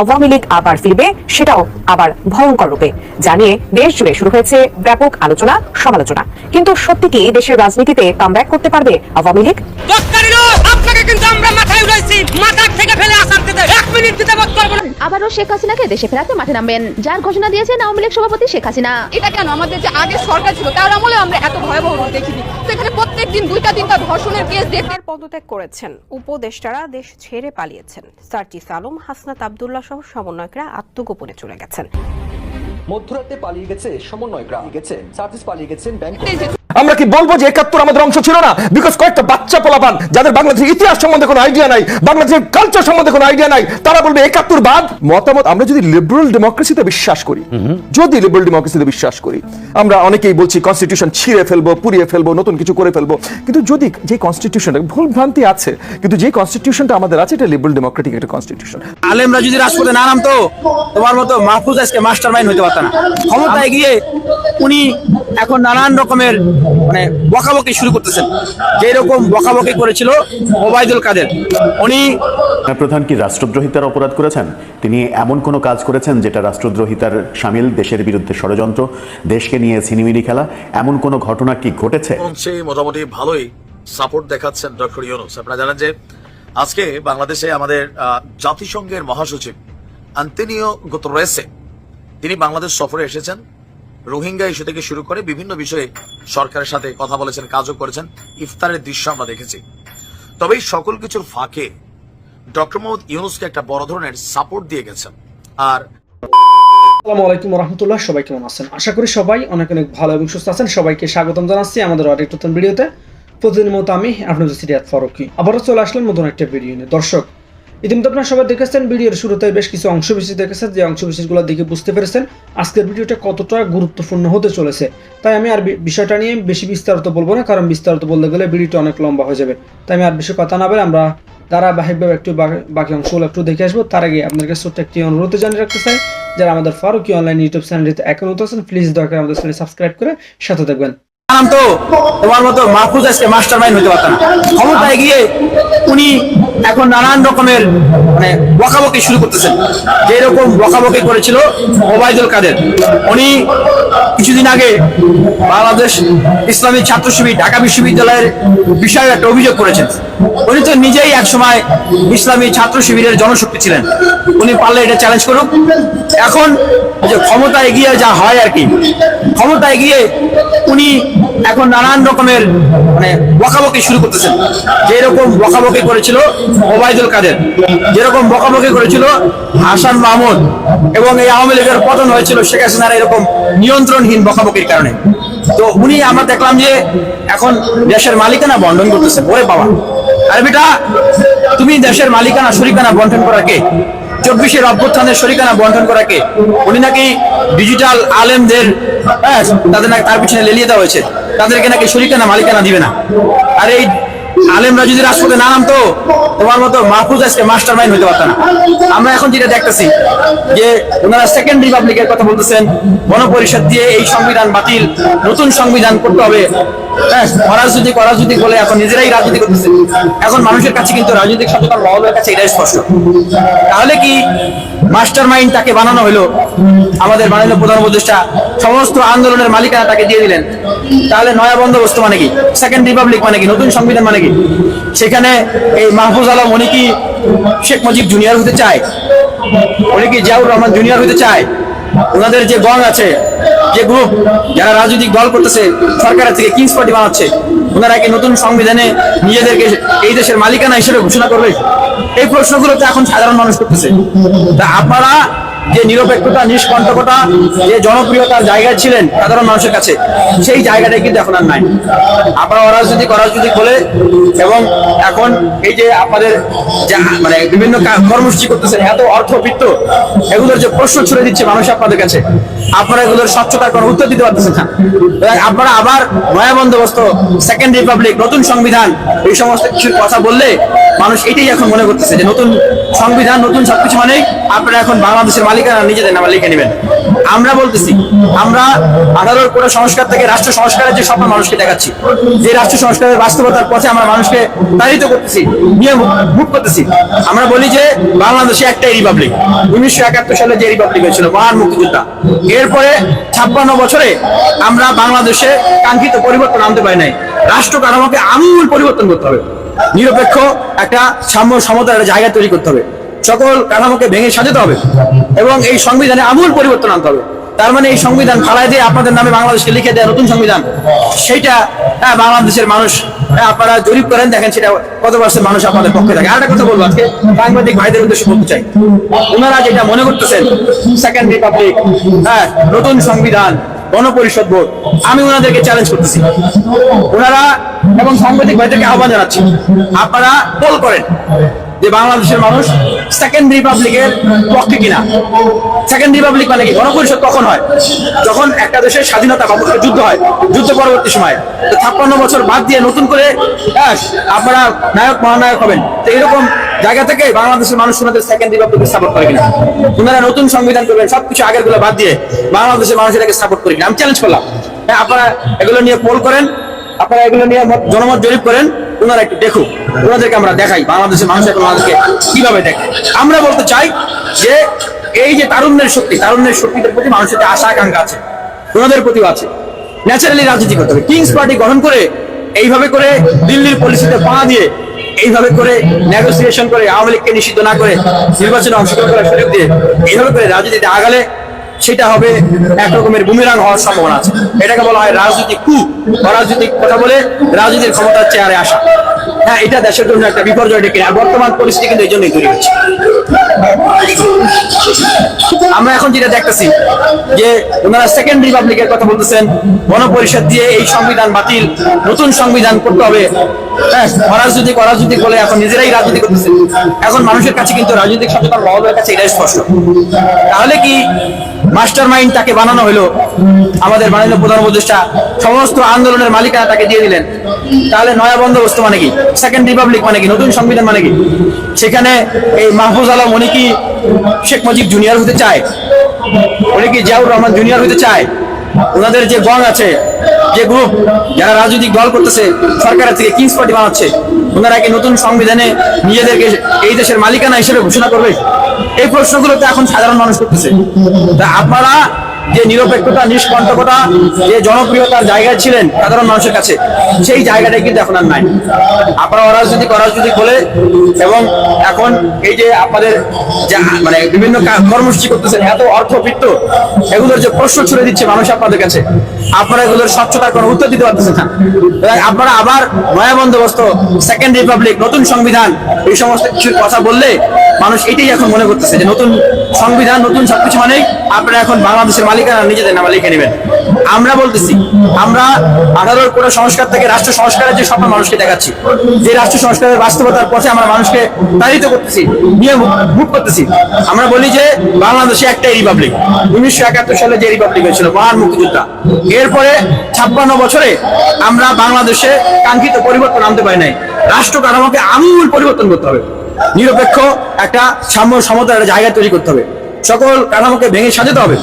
আওয়ামী লীগ আবার ফিরবে সেটাও আবার ভয়ঙ্কর রূপে। জানিয়ে দেশ জুড়ে শুরু হয়েছে ব্যাপক আলোচনা সমালোচনা। কিন্তু সত্যি কি দেশের রাজনীতিতে কামব্যাক করতে পারবে আওয়ামী লীগ? আবারও শেখ হাসিনাকে দেশে ফেরাতে মাঠে নামবেন যার ঘোষণা দিয়েছেন আওয়ামী লীগ সভাপতি শেখ হাসিনা। এটা কেন? আমাদের যে আগের সরকার ছিল তার আমলে আমরা এত ভয়াবহ দেখিনি। তো এখানে প্রত্যেক দিন দুইটা তিনটা ধর্ষণের কেস পদত্যাগ করেছেন উপদেষ্টারা দেশ ছেড়ে পালিয়েছেন। সার্জিস আলম হাসনাত আবদুল্লাহ সহ সমন্বয়করা আত্মগোপনে চলে গেছেন। মধ্যরাতে পালিয়ে গেছে সমন্বয়করা। গেছে সার্ভিস পালিয়ে গেছেন ব্যাংক আমরা কি বলব যে একাত্তর আমাদের অংশ ছিল না? বিকজ কয়েকটা বাচ্চা পোলাপান, যাদের বাংলাদেশের ইতিহাস সম্বন্ধে কোনো আইডিয়া নাই, বাংলাদেশের কালচার সম্বন্ধে কোনো আইডিয়া নাই, তারা বলবে একাত্তর বাদ। মতামত আমরা যদি লিবারেল ডেমোক্রেসিতে বিশ্বাস করি, যদি লিবারেল ডেমোক্রেসিতে বিশ্বাস করি, আমরা অনেকেই বলছি কনস্টিটিউশন ছিঁড়ে ফেলব, পুড়িয়ে ফেলব, নতুন কিছু করে ফেলব। কিন্তু যদি যে কনস্টিটিউশনটা ভুল ভ্রান্তি আছে, কিন্তু যে কনস্টিটিউশনটা আমাদের আছে, এটা লিবারেল ডেমোক্রেটিক একটা কনস্টিটিউশন আলেমরা যদি রাজপথে না নামতো, তোমার মতো মাহফুজ আজকে মাস্টার মাইন্ড হতে পারত না। ক্ষমতায় গিয়ে উনি এখন নানান রকমের মানে বকাবকি শুরু করতেছেন। যেই রকম বকাবকি করেছিল ওবায়দুল কাদের। উনি প্রধান কি রাষ্ট্রদ্রোহিতার অপরাধ করেছেন? তিনি এমন কোনো কাজ করেছেন যেটা রাষ্ট্রদ্রোহিতার সামিল দেশের বিরুদ্ধে ষড়যন্ত্র দেশকে নিয়ে ছিনিমিনি খেলা? এমন কোনো ঘটনা কি ঘটেছে? সে মোটামুটি ভালোই সাপোর্ট দেখাচ্ছেন ডক্টর ইউনুস। আপনারা জানেন যে আজকে বাংলাদেশে আমাদের আহ, জাতিসংঘের মহাসচিব আন্তনিও গোতরেসে তিনি বাংলাদেশ সফরে এসেছেন। রোহিঙ্গা ইস্যু থেকে শুরু করে বিভিন্ন বিষয়ে সরকারের সাথে কথা বলেছেন, কাজও করেছেন। ইফতারের দৃশ্য আমরা দেখেছি। তবে এই সকল কিছুর ফাঁকে ডক্টর মোহাম্মদ ইউনুসকে একটা বড় ধরনের সাপোর্ট দিয়ে গেছেন। আর সবাই কেমন আছেন? আশা করি সবাই অনেক অনেক ভালো এবং সুস্থ আছেন। সবাইকে স্বাগতম জানাচ্ছি আমাদের নতুন ভিডিওতে। প্রতিদিন মতো আমি আপনাদের সিরিয়াত ফারুকি। আবারও চলে আসলাম নতুন একটা ভিডিও নিয়ে। দর্শক ইতিমধ্যে আপনারা সবাই দেখেছেন, ভিডিওর শুরুতে বেশ কিছু অংশ বিশেষ দেখেছেন। যে অংশ বিশেষগুলো দেখে বুঝতে পেরেছেন, আজকের ভিডিওটা কতটা গুরুত্বপূর্ণ হতে চলেছে। তাই আমি আর বিষয়টা নিয়ে বেশি বিস্তারিত বলব না, কারণ বিস্তারিত বলতে গেলে ভিডিওটা অনেক লম্বা হয়ে যাবে। তাই আমি আর বেশি কথা না বলে আমরা ধারাবাহিকভাবে একটু বাকি অংশগুলো একটু দেখে আসব। তার আগে আপনার কাছে ছোট্ট একটি অনুরোধ জানিয়ে রাখতে চাই, যারা আমাদের ফারুকি অনলাইন ইউটিউব চ্যানেলটিতে এখন আছেন প্লিজ দয়া করে আমাদের চ্যানেল সাবস্ক্রাইব করে সাথে থাকবেন। নামতো তোমার মতো মাহফুজ আজকে মাস্টার মাইন্ড হতে পারত না। ক্ষমতায় গিয়ে উনি এখন নানান রকমের মানে বকাবকি শুরু করতেছেন। যেই রকম বকাবকি করেছিল ওবায়দুল কাদের। উনি কিছুদিন আগে বাংলাদেশ ইসলামী ছাত্র ঢাকা বিশ্ববিদ্যালয়ের বিষয়ে একটা অভিযোগ করেছেন। উনি তো নিজেই এক সময় ইসলামী ছাত্র শিবিরের জনশক্তি ছিলেন। উনি পারলে এটা চ্যালেঞ্জ করুক। এখন যে ক্ষমতায় গিয়ে যা হয় আর কি, ক্ষমতায় গিয়ে উনি এখন নানান রকমের মানে বকাবকি শুরু করতেছেন যেরকম বকাবকি করেছিল ওবায়দুল কাদের, যেরকম বকাবকি করেছিল হাসান মাহমুদ, এবং এই আওয়ামী লীগের পতন হয়েছিল শেখ হাসিনার এরকম নিয়ন্ত্রণহীন বকাবকির কারণে। তো উনি আমরা দেখলাম যে এখন দেশের মালিকানা বন্টন করতেছে, ওরে বাবা। আরে বেটা, তুমি দেশের মালিকানা, শরিকানা বন্টন করা কে? চব্বিশের অভ্যুত্থানের শরিকানা বন্টন করাকে উনি নাকি ডিজিটাল আলেমদের হ্যাঁ, তাদের নাকি তার পিছনে লেলিয়ে দেওয়া হয়েছে। তাদেরকে নাকি শরিকানা মালিকানা দিবে না। আর এই আলেমরা যদি রাজপথে না নামতো তোমার মতো মাহফুজ আজকে মাস্টার মাইন্ড হতে পারত না। আমরা এখন যেটা দেখতেছি, যে ওনারা সেকেন্ড রিপাবলিকের কথা বলতেছেন, গণপরিষদ দিয়ে এই সংবিধান বাতিল, নতুন সংবিধান করতে হবে। হ্যাঁ অরাজনৈতিক বলে এখন নিজেরাই রাজনীতি করতেছে। এখন মানুষের কাছে কিন্তু রাজনৈতিক সচেতন মহলের কাছে এটাই স্পষ্ট। তাহলে কি মাস্টার মাইন্ড তাকে বানানো হলো। আমাদের মাননীয় প্রধান উপদেষ্টা সমস্ত আন্দোলনের মালিকানা তাকে দিয়ে দিলেন। তাহলে নয়া বন্দোবস্ত মানে কি? সেকেন্ড রিপাবলিক মানে কি? নতুন সংবিধান মানে কি? সেখানে এই মাহফুজ আলম, উনি কি শেখ মুজিব জুনিয়র হতে চায়? উনি কি জিয়াউর রহমান জুনিয়র হতে চায়? ওনাদের যে গণ আছে, যে গ্রুপ যারা রাজনৈতিক দল করতেছে, সরকারের থেকে কিংস পার্টি বানাচ্ছে, ওনারা কি নতুন সংবিধানে নিজেদেরকে এই দেশের মালিকানা হিসেবে ঘোষণা করবে? এই প্রশ্নগুলো তো এখন সাধারণ মানুষ করতেছে। তা আপনারা যে নিরপেক্ষতা, নিষ্কণ্টকতা, যে জনপ্রিয়তার জায়গায় ছিলেন সাধারণ মানুষের কাছে, সেই জায়গাটাই কিন্তু এখন আর নাই। আপনারা অরাজনৈতিক অরাজনৈতিক বলে এবং এখন এই যে আপনাদের মানে বিভিন্ন কর্মসূচি করতেছেন, এত অর্থ অর্থবিত্ত এগুলোর যে প্রশ্ন ছুড়ে দিচ্ছে মানুষ আপনাদের কাছে। আপনারা এগুলোর স্বচ্ছতার কোনো উত্তর দিতে পারতেছেন না। আপনারা আবার নয়া বন্দোবস্ত সেকেন্ড রিপাবলিক নতুন সংবিধান, এই সমস্ত কিছুর কথা বললে মানুষ এটাই এখন মনে করতেছে যে নতুন সংবিধান, নতুন সবকিছু মানে আপনারা এখন বাংলাদেশের মালিকানা নিজেদের নামে লিখে নেবেন। আমরা বলতেছি, আমরা আঠারোর কোটা সংস্কার থেকে রাষ্ট্র সংস্কারের যে স্বপ্ন মানুষকে দেখাচ্ছি, যে রাষ্ট্র সংস্কারের বাস্তবতার পথে আমরা মানুষকে তাড়িত করতেছি, নিয়ে মুখ করতেছি। আমরা বলি যে বাংলাদেশে একটাই রিপাবলিক। উনিশশো একাত্তর সালে যে রিপাবলিক হয়েছিল, মহান মুক্তিযোদ্ধা এরপরে ছাপ্পান্ন বছরে আমরা বাংলাদেশে কাঙ্ক্ষিত পরিবর্তন আনতে পারি নাই। রাষ্ট্র কাঠামোকে আমূল পরিবর্তন করতে হবে। নিরপেক্ষ একটা সাম্য সমতার একটা জায়গা তৈরি করতে হবে। সকল কাঠামোকে ভেঙে সাজাতে হবে এবং এই সংবিধানে আমূল পরিবর্তন আনতে হবে। তার মানে এই সংবিধান ফালাই দিয়ে আপনাদের নামে বাংলাদেশকে লিখে দেয় নতুন সংবিধান সেইটা হ্যাঁ, বাংলাদেশের মানুষ হ্যাঁ, আপনারা জরিপ করেন দেখেন সেটা কত পার্সেন্ট মানুষ আপনাদের পক্ষে থাকে। আরেকটা কথা বলব আজকে সাংবাদিক ভাইদের উদ্দেশ্যে বলতে চাই। ওনারা যেটা মনে করতেছেন সেকেন্ড রিপাবলিক হ্যাঁ নতুন সংবিধান গণপরিষদ বোর্ড আমি ওনাদেরকে চ্যালেঞ্জ করতেছি। ওনারা এবং সাংবাদিক ভাইদেরকে আহ্বান জানাচ্ছি আপনারা পোল করেন। যে বাংলাদেশের মানুষ সেকেন্ড রিপাবলিকের পক্ষে কিনা। সেকেন্ড রিপাবলিক মানে কি? গণপরিষদ কখন হয়? যখন একটা দেশের স্বাধীনতা বা যুদ্ধ হয় যুদ্ধ পরবর্তী সময়। তো ছাপ্পান্ন বছর বাদ দিয়ে নতুন করে হ্যাঁ, আপনারা নায়ক মহানায়ক হবেন। তো এরকম জায়গা থেকে বাংলাদেশের মানুষ ওনাদের সেকেন্ড রিপাবলিক সাপোর্ট করে কিনা। ওনারা নতুন সংবিধান করবেন সবকিছু আগেরগুলো বাদ দিয়ে বাংলাদেশের মানুষ এটাকে সাপোর্ট করি কিনা। আমি চ্যালেঞ্জ করলাম। হ্যাঁ আপনারা এগুলো নিয়ে পোল করেন। আপনারা এগুলো নিয়ে জনমত জরিপ করেন। ওনারা একটু দেখুক ওনাদেরকে আমরা দেখাই বাংলাদেশের মানুষ এখন ওনাদেরকে কীভাবে দেখে। আমরা বলতে চাই যে এই যে তারুণ্যের শক্তি, তারুণ্যের শক্তিদের প্রতি মানুষের যে আশা, আকাঙ্ক্ষা আছে, ওনাদের প্রতিও আছে। ন্যাচারালি রাজনীতি করতে হবে। কিংস পার্টি গঠন করে এইভাবে করে দিল্লির পলিসিতে পা দিয়ে এইভাবে করে নেগোসিয়েশন করে আওয়ামী লীগকে নিষিদ্ধ না করে নির্বাচনে অংশগ্রহণ করার সুযোগ দিয়ে এইভাবে করে রাজনীতিতে আগালে সেটা হবে এক রকমের বুমেরাং হওয়ার সম্ভাবনা আছে। এটাকে বলা হয় রাজনৈতিক কু, অরাজনৈতিক কথা বলে রাজনীতির ক্ষমতার চেয়ারে আসা। হ্যাঁ এটা দেশের জন্য একটা বিপর্যয় ডেকে আর বর্তমান পরিস্থিতি কিন্তু এই জন্যই তৈরি হচ্ছে আমরা এখন যেটা দেখতেছি, যে ওনারা সেকেন্ড রিপাবলিকের কথা বলতেছেন, গণপরিষদ দিয়ে এই সংবিধান বাতিল, নতুন সংবিধান করতে হবে। হ্যাঁ অরাজনৈতিক অরাজনৈতিক বলে এখন নিজেরাই রাজনীতি করতেছে। এখন মানুষের কাছে কিন্তু রাজনৈতিক সচেতন মহলের কাছে এটাই স্পষ্ট। তাহলে কি মাস্টার মাইন্ড তাকে বানানো হলো। আমাদের মাননীয় প্রধান উপদেষ্টা সমস্ত আন্দোলনের মালিকানা তাকে দিয়ে দিলেন। তাহলে নয়া বন্দোবস্ত মানে কি? সেকেন্ড রিপাবলিক মানে কি? নতুন সংবিধান মানে কি? সেখানে এই মাহফুজ আলম, উনি কি শেখ মুজিব জুনিয়র হতে চায়? উনি কি জিয়াউর রহমান জুনিয়র হতে চায়? ওনাদের যে গণ আছে, যে গ্রুপ যারা রাজনৈতিক দল করতেছে, সরকারের থেকে কিংস পার্টি বানাচ্ছে ওনারা কি নতুন সংবিধানে নিজেদেরকে এই দেশের মালিকানা হিসেবে ঘোষণা করবে? এই প্রশ্নগুলো তো এখন সাধারণ মানুষ করতেছে। তা আপনারা যে নিরপেক্ষতা নিষ্কণ্টকতা যে জনপ্রিয়তার জায়গায় ছিলেন সাধারণ মানুষের কাছে, সেই জায়গাটাই কিন্তু এখন আর নাই। আপনারা অরাজনৈতিক অরাজনৈতিক বলে এবং এখন এই যে আপনাদের মানে বিভিন্ন কর্মসূচি করতেছেন, এত অর্থ অর্থবৃত্ত এগুলোর যে প্রশ্ন ছুড়ে দিচ্ছে মানুষ আপনাদের কাছে, আপনারা এগুলোর স্বচ্ছতার কোনো উত্তর দিতে পারতেছেন না। আপনারা আবার নয়া বন্দোবস্ত সেকেন্ড রিপাবলিক, নতুন সংবিধান, এই সমস্ত কিছুর কথা বললে মানুষ এটাই এখন মনে করতেছে যে নতুন সংবিধান, নতুন সবকিছু মানে আপনারা এখন বাংলাদেশের মালিকানা, নিজেদের নামে লিখে নেবেন। আমরা বলতেছি, আমরা আঠারোর কোটা সংস্কার থেকে রাষ্ট্র সংস্কারের যে স্বপ্ন মানুষকে দেখাচ্ছি, যে রাষ্ট্র সংস্কারের বাস্তবতার পথে আমরা মানুষকে তাড়িত করতেছি, নিয়ে মুখ করতেছি। আমরা বলি যে বাংলাদেশে একটাই রিপাবলিক। উনিশশো একাত্তর সালে যে রিপাবলিক হয়েছিল, মহান মুক্তিযোদ্ধা। এরপরে ছাপ্পান্ন বছরে আমরা বাংলাদেশে কাঙ্ক্ষিত পরিবর্তন আনতে পারি নাই। রাষ্ট্র কাঠামোকে আমূল পরিবর্তন করতে হবে। নিরপেক্ষ একটা সাম্য সমতার একটা জায়গা তৈরি করতে হবে। সকল কাঠামোকে ভেঙে সাজাতে হবে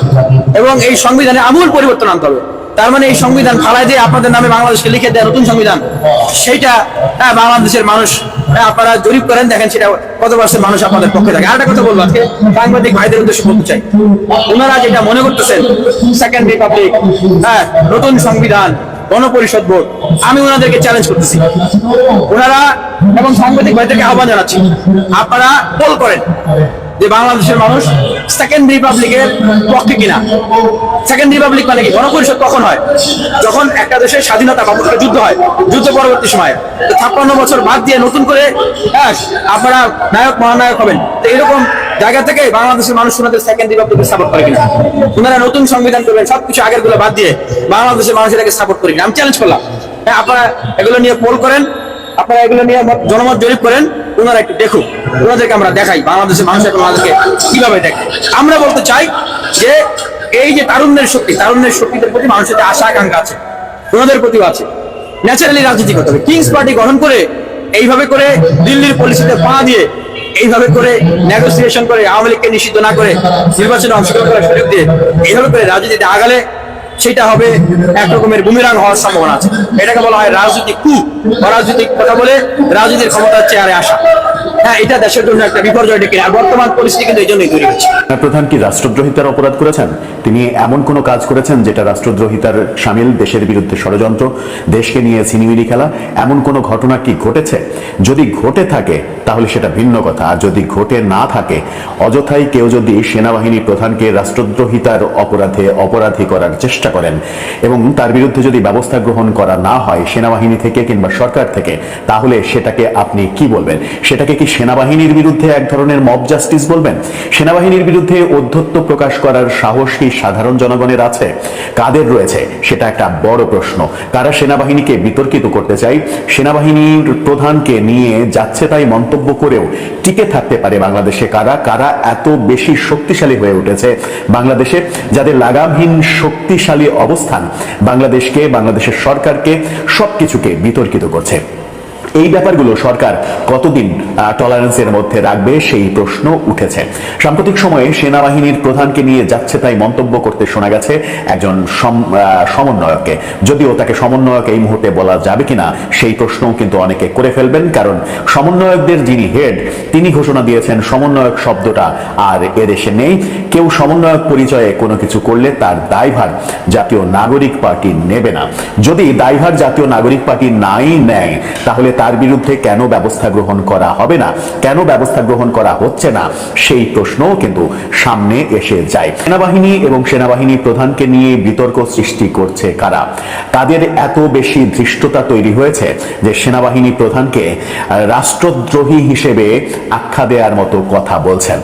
এবং এই সংবিধানে আমূল পরিবর্তন আনতে হবে। তার মানে এই সংবিধান ফালাই দিয়ে আপনাদের নামে বাংলাদেশকে লিখে দেয় নতুন সংবিধান সেইটা হ্যাঁ, বাংলাদেশের মানুষ হ্যাঁ, আপনারা জরিপ করেন দেখেন সেটা কত পার্সেন্ট মানুষ আপনাদের পক্ষে থাকে। আরেকটা কথা বলব আজকে সাংবাদিক ভাইদের উদ্দেশ্যে বলতে চাই। ওনারা যেটা মনে করতেছেন সেকেন্ড রিপাবলিক হ্যাঁ নতুন সংবিধান গণপরিষদ বোর্ড আমি ওনাদেরকে চ্যালেঞ্জ করতেছি। ওনারা এবং সাংবাদিক ভাইদেরকে আহ্বান জানাচ্ছি। আপনারা পোল করেন যে বাংলাদেশের মানুষ সেকেন্ড রিপাবলিকের পক্ষে কিনা। সেকেন্ড রিপাবলিক মানে কি? গণপরিষদ কখন হয়? যখন একটা দেশের স্বাধীনতা বা যুদ্ধ হয় যুদ্ধ পরবর্তী সময়। ছাপ্পান্ন বছর বাদ দিয়ে নতুন করে হ্যাঁ, আপনারা নায়ক মহানায়ক হবেন। তো এরকম জায়গা থেকে বাংলাদেশের মানুষ ওনাদের সেকেন্ড রিপাবলিক সাপোর্ট করে কিনা? ওনারা নতুন সংবিধান করবেন, সবকিছু আগেরগুলো বাদ দিয়ে বাংলাদেশের মানুষ এটাকে সাপোর্ট করি আমি চ্যালেঞ্জ করলাম। হ্যাঁ আপনারা এগুলো নিয়ে পোল করেন, আপনারা এগুলো নিয়ে জনমত জরিপ করেন, ওনারা একটু দেখুক। ওনাদেরকে আমরা দেখাই, বাংলাদেশের মানুষ এখন ওনাদেরকে কীভাবে দেখে। আমরা বলতে চাই যে এই যে তারুণ্যের শক্তি, তারুণ্যের শক্তিদের প্রতি মানুষের যে আশা, আকাঙ্ক্ষা আছে, ওনাদের প্রতিও আছে। ন্যাচারালি রাজনীতি করতে হবে। কিংস পার্টি গঠন করে এইভাবে করে দিল্লির পলিসিতে পা দিয়ে এইভাবে করে নেগোসিয়েশন করে, আওয়ামী লীগকে নিষিদ্ধ না করে নির্বাচনে অংশগ্রহণ করার সুযোগ দিয়ে এইভাবে করে রাজনীতিতে আগালে সেটা হবে এক রকমের বুমিরাং হওয়ার সম্ভাবনা আছে। এটাকে বলা হয় রাজনৈতিক কু, অরাজনৈতিক কথা বলে রাজনীতির ক্ষমতার চেয়ারে আসা। হ্যাঁ এটা দেশের জন্য একটা বিপর্যয় ডেকে আর বর্তমান পরিস্থিতি কিন্তু এই জন্যই তৈরি হচ্ছে প্রধান, কি রাষ্ট্রদ্রোহিতার অপরাধ করেছেন? তিনি এমন কোনো কাজ করেছেন যেটা রাষ্ট্রদ্রোহিতার সামিল, দেশের বিরুদ্ধে ষড়যন্ত্র, দেশকে নিয়ে সিনিমিনি খেলা? এমন কোনো ঘটনা কি ঘটেছে? যদি ঘটে থাকে, তাহলে সেটা ভিন্ন কথা। আর যদি ঘটে না থাকে, অযথাই কেউ যদি সেনাবাহিনী প্রধানকে রাষ্ট্রদ্রোহিতার অপরাধে অপরাধী করার চেষ্টা করেন। এবং তার বিরুদ্ধে যদি ব্যবস্থা গ্রহণ করা না হয় সেনাবাহিনী থেকে কিংবা সরকার থেকে, তাহলে সেটাকে আপনি কি বলবেন? সেটাকে কি সেনাবাহিনীর বিরুদ্ধে এক ধরনের মব জাস্টিস বলবেন? সেনাবাহিনীর বিরুদ্ধে অধ্যত্ব প্রকাশ করার সাহস কি সাধারণ জনগণের আছে? কাদের রয়েছে? সেটা একটা বড় প্রশ্ন। কারা সেনাবাহিনীকে বিতর্কিত করতে চাই সেনাবাহিনীর প্রধানকে নিয়ে যাচ্ছে তাই মন্তব্য করেও টিকে থাকতে পারে বাংলাদেশে কারা? কারা এত বেশি শক্তিশালী হয়ে উঠেছে বাংলাদেশে, যাদের লাগামহীন শক্তিশালী অবস্থান। বাংলাদেশকে বাংলাদেশের সরকারকে সবকিছুকে বিতর্কিত করছে। এই ব্যাপারগুলো সরকার কতদিন টলারেন্সের মধ্যে রাখবে সেই প্রশ্ন উঠেছে। সাম্প্রতিক সময়ে সেনাবাহিনীর প্রধানকে নিয়ে যাচ্ছে তাই মন্তব্য করতে শোনা গেছে একজন সম- আহ, সমন্বয়ককে। যদিও তাকে সমন্বয়ক এই মুহূর্তে বলা যাবে কিনা সেই প্রশ্নও কিন্তু অনেকে করে ফেলবেন কারণ সমন্বয়কদের যিনি হেড তিনি ঘোষণা দিয়েছেন সমন্বয়ক শব্দটা আর এদেশে নেই। কেউ সমন্বয়ক পরিচয়ে কোনো কিছু করলে তার দায়ভার জাতীয় নাগরিক পার্টি নেবে না। যদি দায়ভার জাতীয় নাগরিক পার্টি নাই নেয় তাহলে তার বিরুদ্ধে কেন ব্যবস্থা গ্রহণ করা হবে না? কেন ব্যবস্থা গ্রহণ করা হচ্ছে না? সেই প্রশ্নও কিন্তু সামনে এসে যায়। সেনাবাহিনী এবং সেনাবাহিনী প্রধানকে নিয়ে বিতর্ক সৃষ্টি করছে কারা? তাদের এত বেশি ধৃষ্টতা তৈরি হয়েছে যে সেনাবাহিনী প্রধানকে রাষ্ট্রদ্রোহী হিসেবে আখ্যা দেওয়ার মতো কথা বলছেন।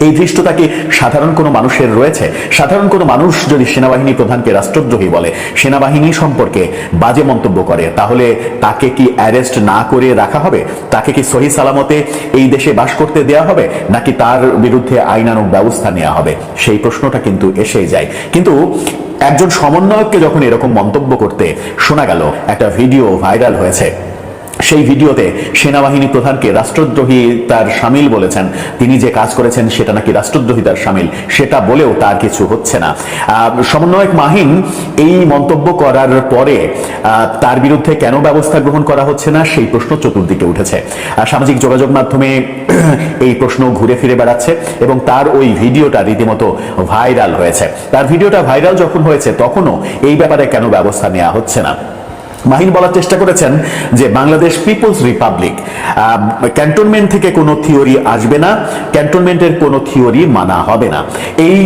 এই দৃষ্টতা কি সাধারণ কোনো মানুষের রয়েছে? সাধারণ কোনো মানুষ যদি সেনাবাহিনী প্রধানকে রাষ্ট্রদ্রোহী বলে, সেনাবাহিনী সম্পর্কে বাজে মন্তব্য করে, তাহলে তাকে কি অ্যারেস্ট না করে রাখা হবে? তাকে কি সহি সালামতে এই দেশে বাস করতে দেয়া হবে? নাকি তার বিরুদ্ধে আইনানুগ ব্যবস্থা নেওয়া হবে? সেই প্রশ্নটা কিন্তু এসেই যায়। কিন্তু একজন সমন্বয়ককে যখন এরকম মন্তব্য করতে শোনা গেল, একটা ভিডিও ভাইরাল হয়েছে। সেই ভিডিওতে সেনাবাহিনী প্রধানকে রাষ্ট্রদ্রোহী তার সামিল বলেছেন। তিনি যে কাজ করেছেন সেটা নাকি রাষ্ট্রদ্রোহিতার সামিল, সেটা বলেও তার কিছু হচ্ছে না। সমন্বয়ক মাহিন এই মন্তব্য করার পরে তার বিরুদ্ধে কেন ব্যবস্থা গ্রহণ করা হচ্ছে না সেই প্রশ্ন চতুর্দিকে উঠেছে। সামাজিক যোগাযোগ মাধ্যমে এই প্রশ্ন ঘুরে ফিরে বেড়াচ্ছে এবং তার ওই ভিডিওটা রীতিমতো ভাইরাল হয়েছে। তার ভিডিওটা ভাইরাল যখন হয়েছে, তখনও এই ব্যাপারে কেন ব্যবস্থা নেওয়া হচ্ছে না? মাহিন বলার চেষ্টা করেছেন যে বাংলাদেশ পিপলস রিপাবলিক। ক্যান্টনমেন্ট থেকে কোনো থিওরি আসবে না, ক্যান্টনমেন্টের কোনো থিওরি মানা হবে না। এই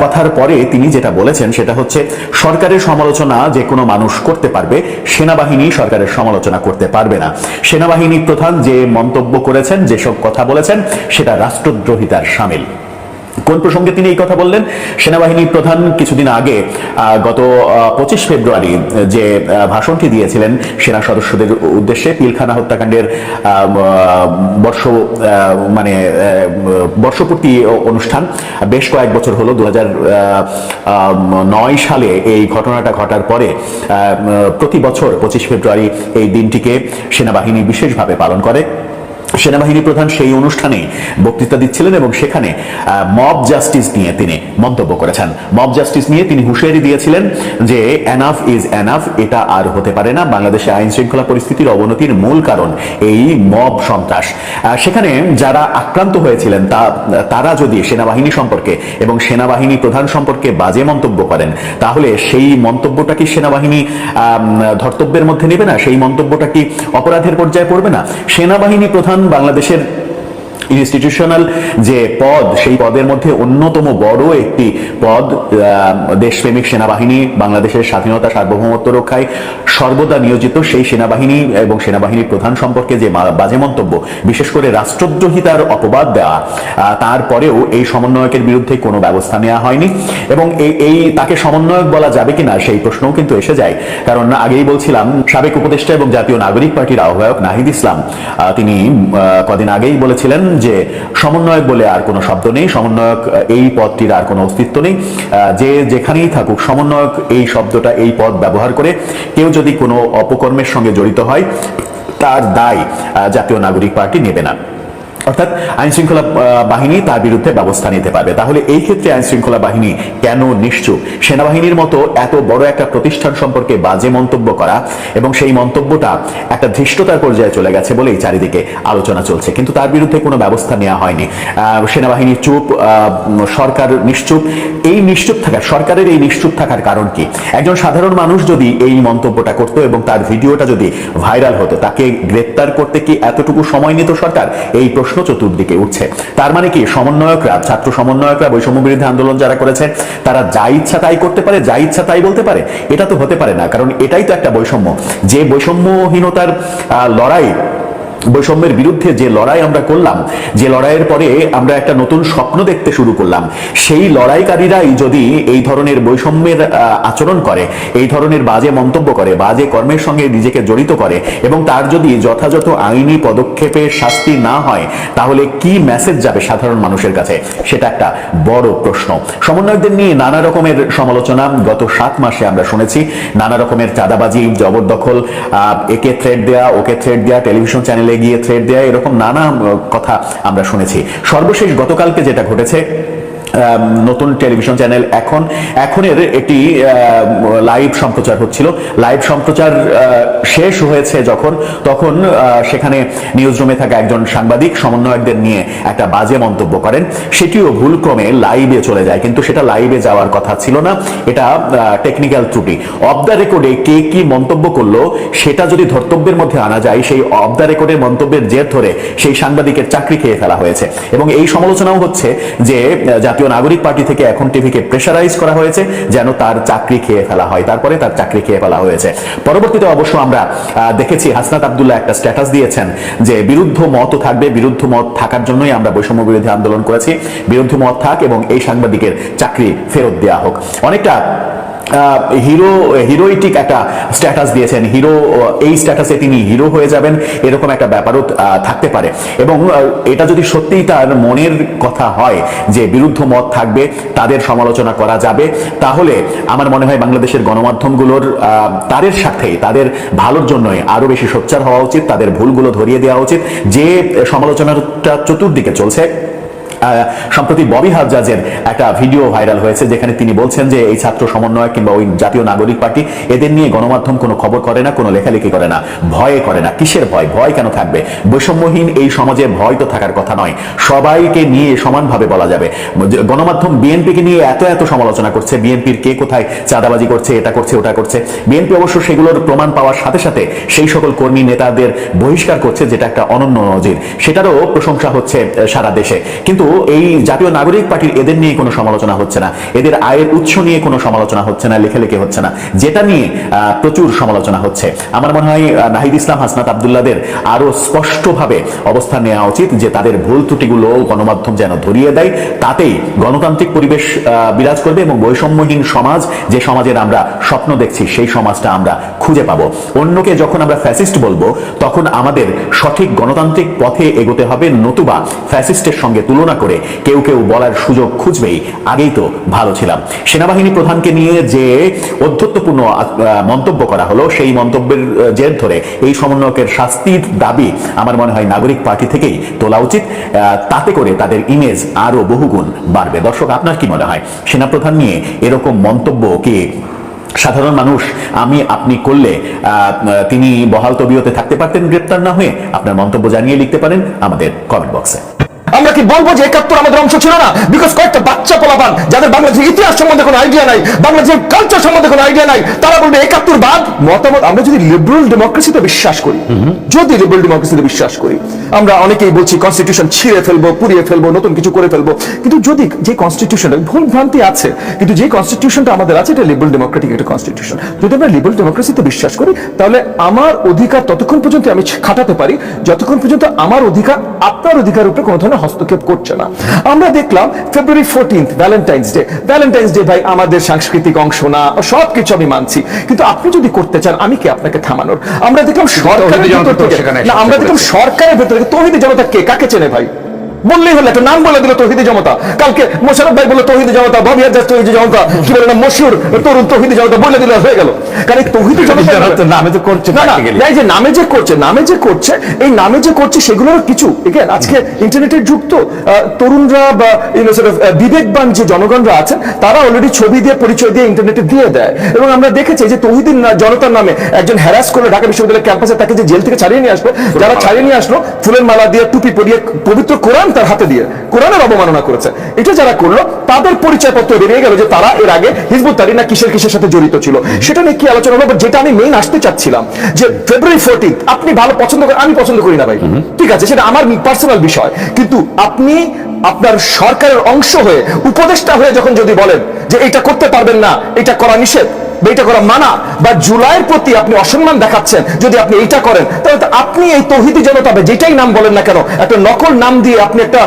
কথার পরে তিনি যেটা বলেছেন সেটা হচ্ছে, সরকারের সমালোচনা যে কোনো মানুষ করতে পারবে, সেনাবাহিনী সরকারের সমালোচনা করতে পারবে না। সেনাবাহিনী প্রধান যে মন্তব্য করেছেন, যেসব কথা বলেছেন, সেটা রাষ্ট্রদ্রোহিতার সামিল। কোন প্রসঙ্গে তিনি এই কথা বললেন? সেনাবাহিনীর প্রধান কিছুদিন আগে গত পঁচিশ ফেব্রুয়ারি যে ভাষণটি দিয়েছিলেন সেনা সদস্যদের উদ্দেশ্যে পিলখানা হত্যাকাণ্ডের বর্ষ মানে বর্ষপূর্তি অনুষ্ঠান। বেশ কয়েক বছর হলো দু নয় সালে এই ঘটনাটা ঘটার পরে প্রতি বছর পঁচিশ ফেব্রুয়ারি এই দিনটিকে সেনাবাহিনী বিশেষভাবে পালন করে। সেনাবাহিনী প্রধান সেই অনুষ্ঠানে বক্তৃতা দিচ্ছিলেন এবং সেখানে মব জাস্টিস নিয়ে তিনি মন্তব্য করেছেন। মব জাস্টিস নিয়ে তিনি হুঁশিয়ারি দিয়েছিলেন যে এনাফ ইজ এনাফ এটা আর হতে পারে না। বাংলাদেশে আইন শৃঙ্খলা পরিস্থিতির অবনতির মূল কারণ এই মব সন্ত্রাস। সেখানে যারা আক্রান্ত হয়েছিলেন, তা, তারা যদি সেনাবাহিনী সম্পর্কে এবং সেনাবাহিনী প্রধান সম্পর্কে বাজে মন্তব্য করেন, তাহলে সেই মন্তব্যটা কি সেনাবাহিনী ধর্তব্যের মধ্যে নেবে না? সেই মন্তব্যটা কি অপরাধের পর্যায়ে পড়বে না? সেনাবাহিনী প্রধান বাংলাদেশের ইনস্টিটিউশনাল যে পদ, সেই পদের মধ্যে অন্যতম বড় একটি পদ দেশপ্রেমিক সেনাবাহিনী, বাংলাদেশের স্বাধীনতা সার্বভৌমত্ব রক্ষায় সর্বদা নিয়োজিত সেই সেনাবাহিনী এবং সেনাবাহিনীর প্রধান সম্পর্কে যে বাজে মন্তব্য, বিশেষ করে রাষ্ট্রদ্রোহিতার অপবাদ দেওয়া তারপরেও এই সমন্বয়কের বিরুদ্ধে কোনো ব্যবস্থা নেওয়া হয়নি এবং এই- তাকে সমন্বয়ক বলা যাবে কিনা সেই প্রশ্নও কিন্তু এসে যায়। কারণ আগেই বলছিলাম, সাবেক উপদেষ্টা এবং জাতীয় নাগরিক পার্টির আহ্বায়ক নাহিদ ইসলাম তিনি কদিন আগেই বলেছিলেন যে সমন্বয়ক বলে আর কোনো শব্দ নেই, সমন্বয়ক এই পদটির আর কোনো অস্তিত্ব নেই। যে যেখানেই থাকুক, সমন্বয়ক এই শব্দটা এই পদ ব্যবহার করে কেউ যদি কোনো অপকর্মের সঙ্গে জড়িত হয়, তার দায় জাতীয় নাগরিক পার্টি নেবে না। অর্থাৎ আইন শৃঙ্খলা আহ, বাহিনী তার বিরুদ্ধে ব্যবস্থা নিতে পারবে। তাহলে এই ক্ষেত্রে আইন শৃঙ্খলা বাহিনী কেন নিশ্চুপ? সেনাবাহিনীর মতো এত বড় একটা প্রতিষ্ঠান সম্পর্কে বাজে মন্তব্য করা এবং সেই মন্তব্যটা একটা ধৃষ্টতার পর্যায়ে চলে গেছে বলেই চারিদিকে আলোচনা চলছে। কিন্তু তার বিরুদ্ধে কোনো ব্যবস্থা নেওয়া হয়নি। সেনাবাহিনী চুপ সরকার নিশ্চুপ। এই নিশ্চুপ থাকার সরকারের এই নিশ্চুপ থাকার কারণ কি? একজন সাধারণ মানুষ যদি এই মন্তব্যটা করতো এবং তার ভিডিওটা যদি ভাইরাল হতো তাকে গ্রেপ্তার করতে কি এতটুকু সময় নিত সরকার? এই প্রশ্ন চতুর্দিকে উঠছে। তার মানে কি? সমন্বয়করা, ছাত্র সমন্বয়করা, বৈষম্য বিরুদ্ধে আন্দোলন যারা করেছে, তারা যা ইচ্ছা তাই করতে পারে, যা ইচ্ছা তাই বলতে পারে, এটা তো হতে পারে না। কারণ এটাই তো একটা বৈষম্য। যে বৈষম্যহীনতার লড়াই বৈষম্যের বিরুদ্ধে যে লড়াই আমরা করলাম, যে লড়াইয়ের পরে আমরা একটা নতুন স্বপ্ন দেখতে শুরু করলাম, সেই লড়াইকারীরাই যদি এই ধরনের বৈষম্যের আচরণ করে, এই ধরনের বাজে মন্তব্য করে, বাজে কর্মের সঙ্গে নিজেকে জড়িত করে এবং তার যদি যথাযথ আইনি পদক্ষেপে শাস্তি না হয়, তাহলে কি মেসেজ যাবে সাধারণ মানুষের কাছে? সেটা একটা বড় প্রশ্ন। সমন্বয়কদের নিয়ে নানা রকমের সমালোচনা গত সাত মাসে আমরা শুনেছি। নানা রকমের চাঁদাবাজি, জবরদখল একে থ্রেড দেয়া, ওকে থ্রেড দেয়া টেলিভিশন চ্যানেলে গিয়ে থ্রেড দেয়া এরকম নানা কথা আমরা শুনেছি। সর্বশেষ গতকালকে যেটা ঘটেছে নতুন টেলিভিশন চ্যানেল এখন এখনের একটি লাইভ সম্প্রচার হচ্ছিল। লাইভ সম্প্রচার শেষ হয়েছে যখন তখন সেখানে নিউজ রুমে থাকা একজন সাংবাদিক সমন্বয়কদের নিয়ে একটা বাজে মন্তব্য করেন। সেটিও ভুলক্রমে লাইভে চলে যায় কিন্তু সেটা লাইভে যাওয়ার কথা ছিল না। এটা টেকনিক্যাল ত্রুটি। অফ দ্য রেকর্ডে কে কি মন্তব্য করল সেটা যদি ধর্তব্যের মধ্যে আনা যায় সেই অফ দ্য রেকর্ডের মন্তব্যের জের ধরে সেই সাংবাদিকের চাকরি খেয়ে ফেলা হয়েছে। এবং এই সমালোচনাও হচ্ছে যে আহ, জাতীয় নাগরিক পার্টি থেকে এখন টিভিকে প্রেশারাইজ করা হয়েছে যেন তার চাকরি খেয়ে ফেলা হয়। তারপরে তার চাকরি খেয়ে ফেলা হয়েছে। পরবর্তীতে অবশ্য আমরা দেখেছি হাসনাত আবদুল্লাহ একটা স্ট্যাটাস দিয়েছেন যে বিরুদ্ধ মত থাকবে, বিরুদ্ধ মত থাকার জন্যই আমরা বৈষম্য বিরোধী আন্দোলন করেছি। বিরুদ্ধ মত থাক এবং এই সাংবাদিকের চাকরি ফেরত দেওয়া হোক। অনেকটা হিরো, হিরোইটিক একটা স্ট্যাটাস দিয়েছেন। হিরো এই স্ট্যাটাসে তিনি হিরো হয়ে যাবেন, এরকম একটা ব্যাপারও থাকতে পারে। এবং এটা যদি সত্যিই তার মনের কথা হয় যে বিরুদ্ধ মত থাকবে, তাদের সমালোচনা করা যাবে, তাহলে আমার মনে হয় বাংলাদেশের গণমাধ্যমগুলোর তাদের সাথেই তাদের ভালোর জন্যই আরও বেশি সোচ্চার হওয়া উচিত, তাদের ভুলগুলো ধরিয়ে দেওয়া উচিত। যে সমালোচনাটা চতুর্দিকে চলছে সম্প্রতি ববি হাজাজের একটা ভিডিও ভাইরাল হয়েছে, যেখানে তিনি বলছেন যে এই ছাত্র সমন্বয় কিংবা ওই জাতীয় নাগরিক পার্টি এদের নিয়ে গণমাধ্যম কোনো খবর করে না, কোনো লেখালেখি করে না, ভয়ে করে না। কিসের ভয়? ভয় কেন থাকবে? বৈষম্যহীন এই সমাজে ভয় তো থাকার কথা নয়। সবাইকে নিয়ে সমানভাবে বলা যাবে। গণমাধ্যম বিএনপিকে নিয়ে এত এত সমালোচনা করছে, বিএনপির কে কোথায় চাঁদাবাজি করছে, এটা করছে, ওটা করছে। বিএনপি অবশ্য সেগুলোর প্রমাণ পাওয়ার সাথে সাথে সেই সকল কর্মী নেতাদের বহিষ্কার করছে, যেটা একটা অনন্য নজির। সেটারও প্রশংসা হচ্ছে সারা দেশে। কিন্তু এই জাতীয় নাগরিক পার্টির এদের নিয়ে কোনো সমালোচনা হচ্ছে না। এদের আয়ের উৎস নিয়ে কোনো সমালোচনা হচ্ছে না, লেখালেখি হচ্ছে না। যেটা নিয়ে প্রচুর সমালোচনা হচ্ছে। আমার মনে হয় নাহিদ ইসলাম, হাসনাত আবদুল্লাদের আরও স্পষ্টভাবে অবস্থান নেওয়া উচিত যে তাদের ভুল ত্রুটিগুলো গণমাধ্যম যেন ধরিয়ে দেয়, তাতেই গণতান্ত্রিক পরিবেশ বিরাজ করবে এবং বৈষম্যহীন সমাজ, যে সমাজের আমরা স্বপ্ন দেখছি, সেই সমাজটা আমরা খুঁজে পাবো। অন্যকে যখন আমরা ফ্যাসিস্ট বলব, তখন আমাদের সঠিক গণতান্ত্রিক পথে এগোতে হবে, নতুবা ফ্যাসিস্টের সঙ্গে তুলনা করে কেউ কেউ বলার সুযোগ খুঁজবেই। আগেই তো ভালো ছিলাম। সেনাবাহিনী প্রধানকে নিয়ে যে অধ্যত্বপূর্ণ মন্তব্য করা হলো, সেই মন্তব্যের জের ধরে এই সমন্বয়কের শাস্তির দাবি আমার মনে হয় নাগরিক পার্টি থেকেই তোলা উচিত। তাতে করে তাদের ইমেজ আরও বহুগুণ বাড়বে। দর্শক, আপনার কি মনে হয়? সেনাপ্রধান নিয়ে এরকম মন্তব্য কি সাধারণ মানুষ আমি, আপনি করলে তিনি বহাল তবিয়তে থাকতে পারতেন, গ্রেপ্তার না হয়ে? আপনার মন্তব্য জানিয়ে লিখতে পারেন আমাদের কমেন্ট বক্সে আমরা কি বলব যে একাত্তর আমাদের অংশ ছিল না? বিকজ কয়েকটা বাচ্চা পোলাপান, যাদের বাংলাদেশের ইতিহাস সম্বন্ধে কোনো আইডিয়া নাই, বাংলাদেশের কালচার সম্বন্ধে কোনো আইডিয়া নাই, তারা বলবে একাত্তর বাদ। মতামত, আমরা যদি লিবারেল ডেমোক্রেসিতে বিশ্বাস করি, যদি লিবারেল ডেমোক্রেসিতে বিশ্বাস করি আমরা অনেকেই বলছি কনস্টিটিউশন ছিঁড়ে ফেলব পুড়িয়ে ফেলব নতুন কিছু করে ফেলব। কিন্তু যদি যে কনস্টিটিউশন ভুল ভ্রান্তি আছে কিন্তু যে কনস্টিটিউশনটা আমাদের আছে এটা লিবারেল ডেমোক্রেটিক একটা কনস্টিটিউশন যদি আমরা লিবারেল ডেমোক্রেসিতে বিশ্বাস করি তাহলে আমার অধিকার ততক্ষণ পর্যন্ত আমি খাটাতে পারি যতক্ষণ পর্যন্ত আমার অধিকার আপনার অধিকার উপরে কোনো ধরনের হস্তক্ষেপ করছে না। আমরা দেখলাম February fourteenth Valentine's day Valentine's day ভাই আমাদের সাংস্কৃতিক অংশ না সব কিছু আমি মানছি। কিন্তু আপনি যদি করতে চান আমি কি আপনাকে থামানোর? আমরা দেখলাম সরকারের আমরা দেখলাম সরকারের ভেতর থেকে তহিদি জনতা কে? কাকে চেনে ভাই? বললেই হলো একটা নাম বলে দিল তহিদি জনতা। কালকে মোশারফ ভাই বলল তহিদি জনতা ববি হাজার তহিদি জনতা। কি বলে না মশুর তরুণ তহিদি জনতা বলে দিলে হয়ে গেল। কারণ এই তহিদি জনতা নামে তো করছে না না এই যে নামে যে করছে নামে যে করছে এই নামে যে করছে সেগুলোর কিছু। এগেন আজকে ইন্টারনেটের যুগ তো তরুণরা বা বিবেকবান যে জনগণরা আছেন তারা অলরেডি ছবি দিয়ে পরিচয় দিয়ে ইন্টারনেটে দিয়ে দেয়। এবং আমরা দেখেছি যে তহিদিন জনতার নামে একজন হ্যারাস করল ঢাকা বিশ্ববিদ্যালয়ের ক্যাম্পাসে তাকে যে জেল থেকে ছাড়িয়ে নিয়ে আসলো যারা ছাড়িয়ে নিয়ে আসলো ফুলের মালা দিয়ে টুপি পরিয়ে পবিত্র কোরআন তার হাতে দিয়ে কোরআনের অবমাননা করেছে। এটা যারা করল তাদের পরিচয়পত্র বেরিয়ে গেল যে তারা এর আগে হিজবুত তারি না কিসের কিসের সাথে জড়িত ছিল। সেটা নিয়ে কি আলোচনা হলো? যেটা আমি মেইন আসতে চাচ্ছিলাম যে ফেব্রুয়ারি ফোরটিন আপনি ভালো পছন্দ করেন আমি পছন্দ করি না ভাই। ঠিক আছে সেটা আমার পার্সোনাল বিষয়। কিন্তু আপনি আপনার সরকারের অংশ হয়ে উপদেষ্টা হয়ে যখন যদি বলেন যে এটা করতে পারবেন না এটা করা নিষেধ বা এটা করা মানা বা জুলাইয়ের প্রতি আপনি অসম্মান দেখাচ্ছেন যদি আপনি এইটা করেন তাহলে তো আপনি এই তহিদি জনতা যেটাই নাম বলেন না কেন একটা নকল নাম দিয়ে আপনি একটা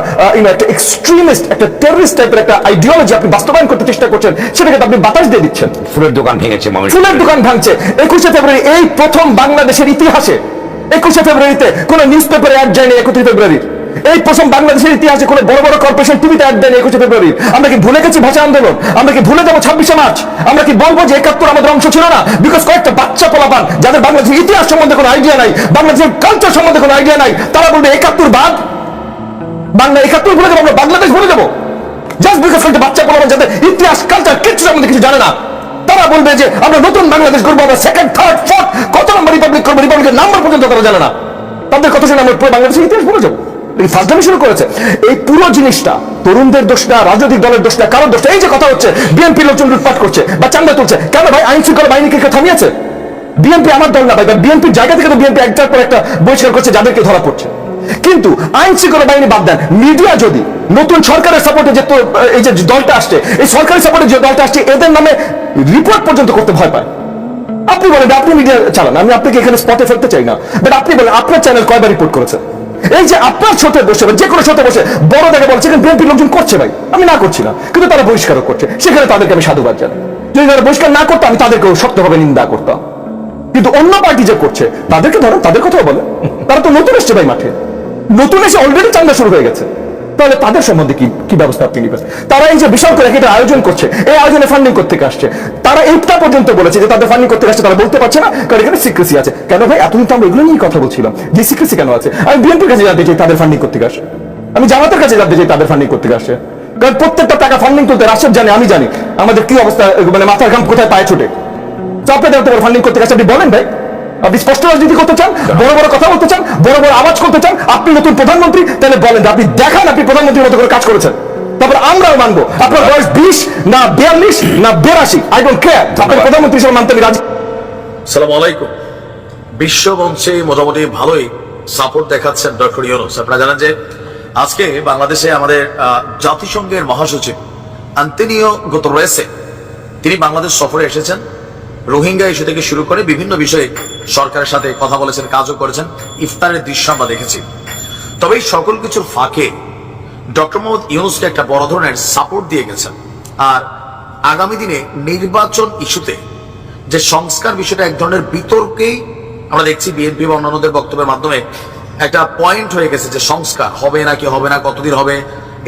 একটা এক্সট্রিমিস্ট একটা টেররিস্ট টাইপের একটা আইডিওলজি আপনি বাস্তবায়ন করতে চেষ্টা করছেন সেটাকে আপনি বাতাস দিয়ে দিচ্ছেন। ফুলের দোকান ভেঙেছে ফুলের দোকান ভাঙছে। একুশে ফেব্রুয়ারি এই প্রথম বাংলাদেশের ইতিহাসে একুশে ফেব্রুয়ারিতে কোন নিউজ পেপারে অ্যাড যায়নি একত্রিশ ফেব্রুয়ারি। এই প্রথম বাংলাদেশের ইতিহাসে কোনো বড় বড় কর্পোরেশন টিভিতে অ্যাড দেয়নি একুশে ফেব্রুয়ারি। আমরা কি ভুলে গেছি ভাষা আন্দোলন? আমরা কি ভুলে যাব ছাব্বিশে মার্চ? আমরা কি বলব যে একাত্তর আমাদের অংশ ছিল না? বিকজ কয়েকটা বাচ্চা পোলাপান, যাদের বাংলাদেশের ইতিহাস সম্বন্ধে কোনো আইডিয়া নাই, বাংলাদেশের কালচার সম্বন্ধে কোনো আইডিয়া নাই, তারা বলবে একাত্তর বাদ। বাংলা একাত্তর ভুলে যাব, আমরা বাংলাদেশ ভুলে যাব। জাস্ট বিকজ একটা বাচ্চা পোলাপান, যাদের ইতিহাস কালচার কিচ্ছু সম্বন্ধে কিছু জানে না, তারা বলবে যে আমরা নতুন বাংলাদেশ করব আমরা সেকেন্ড থার্ড ফোর্থ কত নম্বর রিপাবলিক করব রিপাবলিকের নাম্বার পর্যন্ত তারা জানে না। তাদের কথা শুনে আমরা পুরো বাংলাদেশের ইতিহাস ভুলে যাব। ফার্স্ট শুরু করেছে। এই পুরো জিনিসটা তরুণদের রাজনৈতিক দলের কারোর এই যে কথা হচ্ছে, বিএনপি লোকজন লুটপাট করছে বা চান্দা তুলছে, কেন ভাই আইন শৃঙ্খলা বাহিনীকে কেউ থামিয়েছে? বিএনপি আমার দল না ভাই বিএনপির জায়গা থেকে তো বিএনপি একটার পর একটা বহিষ্কার করছে, যাদেরকে ধরা পড়ছে। কিন্তু আইন শৃঙ্খলা বাহিনী বাদ দেন। মিডিয়া যদি নতুন সরকারের সাপোর্টে যে এই যে দলটা আসছে, এই সরকারি সাপোর্টে যে দলটা আসছে, এদের নামে রিপোর্ট পর্যন্ত করতে ভয় পায়। আপনি বলেন আপনি মিডিয়া চালান, আমি আপনাকে এখানে স্পটে ফেলতে চাই না। বাট আপনি বলেন, আপনার চ্যানেল কয়বার রিপোর্ট করেছে? এই যে আপনার সাথে বসে যে কোনো সাথে বসে, বড় দেখে বলছে বিএনপি লোকজন করছে ভাই? আমি না করছি না, কিন্তু তারা বহিষ্কারও করছে। সেখানে তাদেরকে আমি সাধুবাদ জানাই। যদি তারা বহিষ্কার না করতো, আমি তাদেরকেও শক্তভাবে নিন্দা করতাম। কিন্তু অন্য পার্টি যে করছে, তাদেরকে ধরেন তাদের কথাও বলে। তারা তো নতুন এসছে ভাই মাঠে। নতুন এসে অলরেডি চান্দা শুরু হয়ে গেছে। তাহলে তাদের সম্বন্ধে কি কি ব্যবস্থা আপনি নিবেন? তারা এই যে বিশাল করে একটা আয়োজন করছে, এই আয়োজনে ফান্ডিং করতে আসছে? তারা এইটা পর্যন্ত বলেছে যে তাদের ফান্ডিং করতে আসছে, তারা বলতে পারছে না, কারণ এখানে সিক্রেসি আছে। কেন ভাই? এতদিন তো আমরা এগুলো নিয়ে কথা বলছিলাম। যে সিক্রেসি কেন আছে? আমি বিএনপির কাছে জানতে চাই তাদের ফান্ডিং করতে আসে আমি জামাতের কাছে জানতে চাই তাদের ফান্ডিং করতে আসে কারণ প্রত্যেকটা টাকা ফান্ডিং তুলতে রাশেদ জানে, আমি জানি। আমাদের কি অবস্থা? মানে মাথার ঘাম কোথায়, পায়ে ছুটে? তো আপনাদের ফান্ডিং করতে গেছে আপনি বলেন ভাই। আপনি স্পষ্ট রাজনীতি করতে চান, বড় বড় কথা বলতে চান, বড় বড় আওয়াজ করতে চান, আপনি নতুন প্রধানমন্ত্রী, তাহলে বলেন আপনি দেখান আপনি প্রধানমন্ত্রীর মতো করে কাজ করেছেন। তারপর আমরাও মানবো। আপনার বয়স বিশ, না বিয়াল্লিশ, না বেরাশি আই ডোন্ট কেয়ার আপনার প্রধানমন্ত্রী হিসেবে মানতে আমি রাজি। সালাম আলাইকুম। বিশ্ব মোটামুটি ভালোই সাপোর্ট দেখাচ্ছেন ডক্টর ইউনুস। আপনারা জানেন যে আজকে বাংলাদেশে আমাদের জাতিসংঘের মহাসচিব আন্তনিও রয়েছে তিনি বাংলাদেশ সফরে এসেছেন। রোহিঙ্গা ইস্যু থেকে শুরু করে বিভিন্ন বিষয়ে সরকারের সাথে কথা বলেছেন, কাজও করেছেন। ইফতারের দৃশ্য আমরা দেখেছি। তবে এই সকল কিছুর ফাঁকে ডক্টর মোহাম্মদ ইউনুসকে একটা বড় ধরনের সাপোর্ট দিয়ে গেছেন। আর আগামী দিনে নির্বাচন ইস্যুতে যে সংস্কার বিষয়টা এক ধরনের বিতর্কেই আমরা দেখছি বিএনপি বা অন্যান্যদের বক্তব্যের মাধ্যমে একটা পয়েন্ট হয়ে গেছে যে সংস্কার হবে নাকি হবে না, কতদিন হবে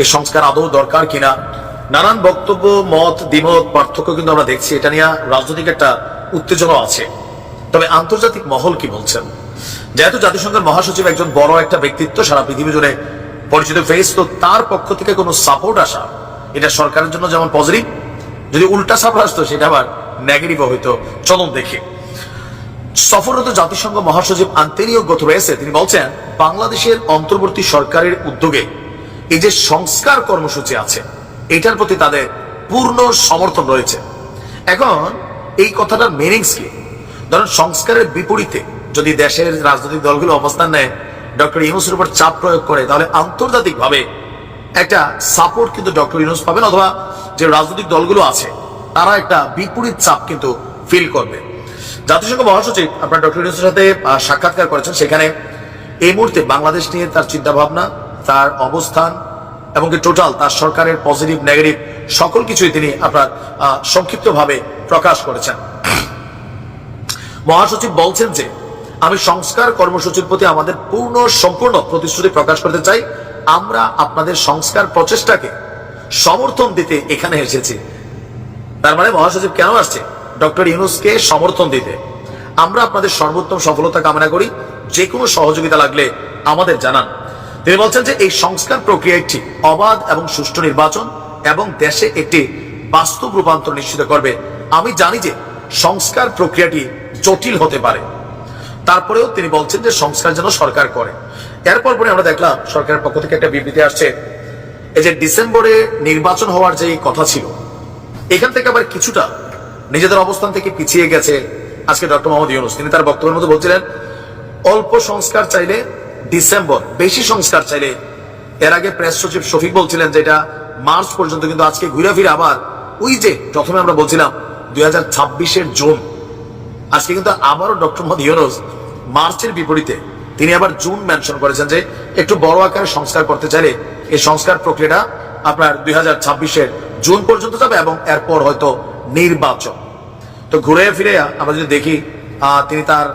এই সংস্কার আদৌ দরকার কিনা। নানান বক্তব্য, মত, দ্বিমত, পার্থক্য কিন্তু আমরা দেখছি। এটা নিয়ে রাজনৈতিক একটা উত্তেজনা আছে। তবে আন্তর্জাতিক মহল কি বলছেন? যেহেতু জাতিসংঘের মহাসচিব একজন বড় একটা ব্যক্তিত্ব, সারা পৃথিবী জুড়ে পরিচিত ফেস, তো তার পক্ষ থেকে কোনো সাপোর্ট আসা, এটা সরকারের জন্য যেমন পজিটিভ যদি উল্টা সাপোর্ট আসতো, সেটা আবার নেগেটিভ হইতো। চলুন দেখে। সফররত জাতিসংঘ মহাসচিব আন্তনিও রয়েছে তিনি বলছেন, বাংলাদেশের অন্তর্বর্তী সরকারের উদ্যোগে এই যে সংস্কার কর্মসূচি আছে এটার প্রতি তাদের পূর্ণ সমর্থন রয়েছে। এখন, এই কথাটার মিনিংস কি? ধরুন, সংস্কারের বিপরীতে যদি দেশের রাজনৈতিক দলগুলো অবস্থান নেয়, ডক্টর ইউনুসের উপর চাপ প্রয়োগ করে, তাহলে আন্তর্জাতিকভাবে একটা সাপোর্ট কিন্তু ডক্টর ইউনুস পাবেন অথবা যে রাজনৈতিক দলগুলো আছে, তারা একটা বিপরীত চাপ কিন্তু ফিল করবে। জাতিসংঘ মহাসচিব আপনার ডক্টর ইউনুসের সাথে সাক্ষাৎকার করেছেন। সেখানে এই মুহূর্তে বাংলাদেশ নিয়ে তার চিন্তা ভাবনা তার অবস্থান এবং টোটাল তার সরকারের পজিটিভ নেগেটিভ সকল কিছুই তিনি আপনার সংক্ষিপ্তভাবে প্রকাশ করেছেন। মহাসচিব বলছেন যে, আমি সংস্কার কর্মসূচির প্রতি আমাদের পূর্ণ, সম্পূর্ণ প্রতিশ্রুতি প্রকাশ করতে চাই। আমরা আপনাদের সংস্কার প্রচেষ্টাকে সমর্থন দিতে এখানে এসেছি। তার মানে মহাসচিব কেন আসছে? ডক্টর ইউনুসকে সমর্থন দিতে। আমরা আপনাদের সর্বোত্তম সফলতা কামনা করি। যে কোনো সহযোগিতা লাগলে আমাদের জানান। তিনি বলছেন যে এই সংস্কার প্রক্রিয়া একটি অবাধ এবং সুষ্ঠু নির্বাচন এবং দেশে একটি বাস্তব রূপান্তর নিশ্চিত করবে। আমি জানি যে সংস্কার প্রক্রিয়াটি জটিল হতে পারে। তারপরেও তিনি বলছেন যে সংস্কার যেন সরকার করে। এরপর পরে আমরা দেখলাম সরকারের পক্ষ থেকে একটা বিবৃতি আসছে। এই যে ডিসেম্বরে নির্বাচন হওয়ার যে কথা ছিল, এখান থেকে আবার কিছুটা নিজেদের অবস্থান থেকে পিছিয়ে গেছে আজকে ডক্টর মোহাম্মদ ইউনুস। তিনি তার বক্তব্যের মধ্যে বলছিলেন, অল্প সংস্কার চাইলে ডিসেম্বর। বেশি সংস্কার চাইলে, এর আগে প্রেস সচিব শফিক বলছিলেন যে এটা মার্চ পর্যন্ত, কিন্তু আজকে ঘুরে ফিরে আবার ওই যে প্রথমে আমরা বলছিলাম দুই হাজার ছাব্বিশের জুন। আজকে কিন্তু আবারও ডক্টর মোহাম্মদ ইউনুস মার্চের বিপরীতে, তিনি আবার জুন মেনশন করেছেন যে একটু বড় আকারে সংস্কার করতে চাইলে এই সংস্কার প্রক্রিয়াটা আপনার দুই হাজার ছাব্বিশের জুন পর্যন্ত যাবে এবং এরপর হয়তো নির্বাচন। তো ঘুরে ফিরে আমরা যদি দেখি তিনি তার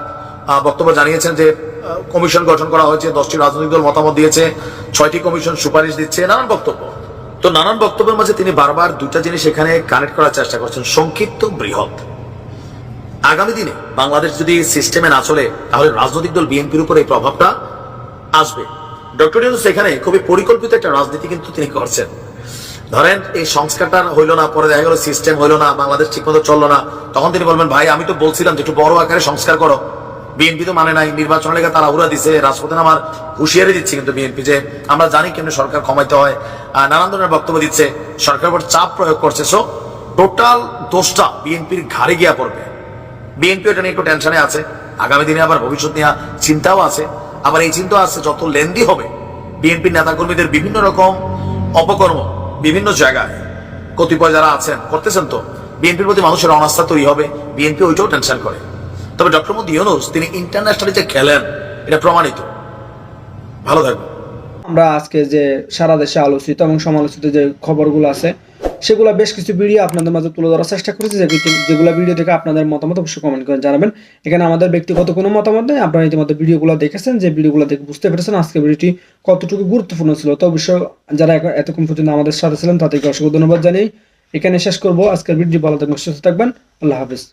বক্তব্য জানিয়েছেন যে কমিশন গঠন করা হয়েছে, দশটি রাজনৈতিক দল মতামত দিয়েছে, ছয়টি কমিশন সুপারিশ দিচ্ছে, নানান বক্তব্য। তো নানান বক্তব্যের মাঝে তিনি বারবার দুটা জিনিস এখানে কানেক্ট করার চেষ্টা করছেন, সংক্ষিপ্ত বৃহৎ। আগামী দিনে বাংলাদেশ যদি সিস্টেমে না চলে, তাহলে রাজনৈতিক দল বিএনপির উপর এই প্রভাবটা আসবে। ডক্টর ইউনুস এখানে খুবই পরিকল্পিত একটা রাজনীতি কিন্তু তিনি করছেন। ধরেন, এই সংস্কারটা হইল না, পরে দেখা গেল সিস্টেম হইল না, বাংলাদেশ ঠিকমতো চলল না, তখন তিনি বলবেন, ভাই, আমি তো বলছিলাম যে একটু বড় আকারে সংস্কার করো। বিএনপি তো মানে নাই, নির্বাচনের লেগে তারা উড়া দিছে, রাজপথে আমার হুঁশিয়ারি দিচ্ছে কিন্তু বিএনপি যে আমরা জানি কেমনি সরকার কমাইতে হয় নানান ধরনের বক্তব্য দিচ্ছে সরকার উপর চাপ প্রয়োগ করছে। সো টোটাল দোষটা বিএনপির ঘাড়ে গিয়া পড়বে। বিএনপি এটা নিয়ে একটু টেনশনে আছে, আগামী দিনে আবার ভবিষ্যৎ নিয়ে চিন্তাও আছে, আবার এই চিন্তা আছে যত লেন্দি হবে, বিএনপির নেতাকর্মীদের বিভিন্ন রকম অপকর্ম বিভিন্ন জায়গায়, কতিপয় যারা আছেন, করতেছেন তো, বিএনপির প্রতি মানুষের অনাস্থা তৈরি হবে, বিএনপি ওইটাও টেনশন করে। তবে ডক্টর মোদী ইউনুস, তিনি ইন্টারন্যাশনালি যে খেলেন, এটা প্রমাণিত। ভালো থাকবেন। আমরা আজকে যে সারা দেশে আলোচিত এবং সমালোচিত যে খবরগুলো আছে, সেগুলো বেশ কিছু ভিডিও আপনাদের মাঝে তুলে ধরার চেষ্টা করেছি। যেগুলো ভিডিও থেকে আপনাদের মতামত অবশ্যই কমেন্ট করে জানাবেন। এখানে আমাদের ব্যক্তিগত কোনো মতামত নেই। আপনারা ইতিমধ্যে ভিডিওগুলো দেখেছেন। যে ভিডিওগুলো দেখে বুঝতে পেরেছেন আজকে ভিডিওটি কতটুকু গুরুত্বপূর্ণ ছিল। তো অবশ্যই যারা এতক্ষণ পর্যন্ত আমাদের সাথে ছিলেন, তাদেরকে অসংখ্য ধন্যবাদ জানিয়ে এখানে শেষ করব। আজকের ভিডিও ভালো থাকবেন, সুস্থ থাকবেন। আল্লাহ হাফিজ।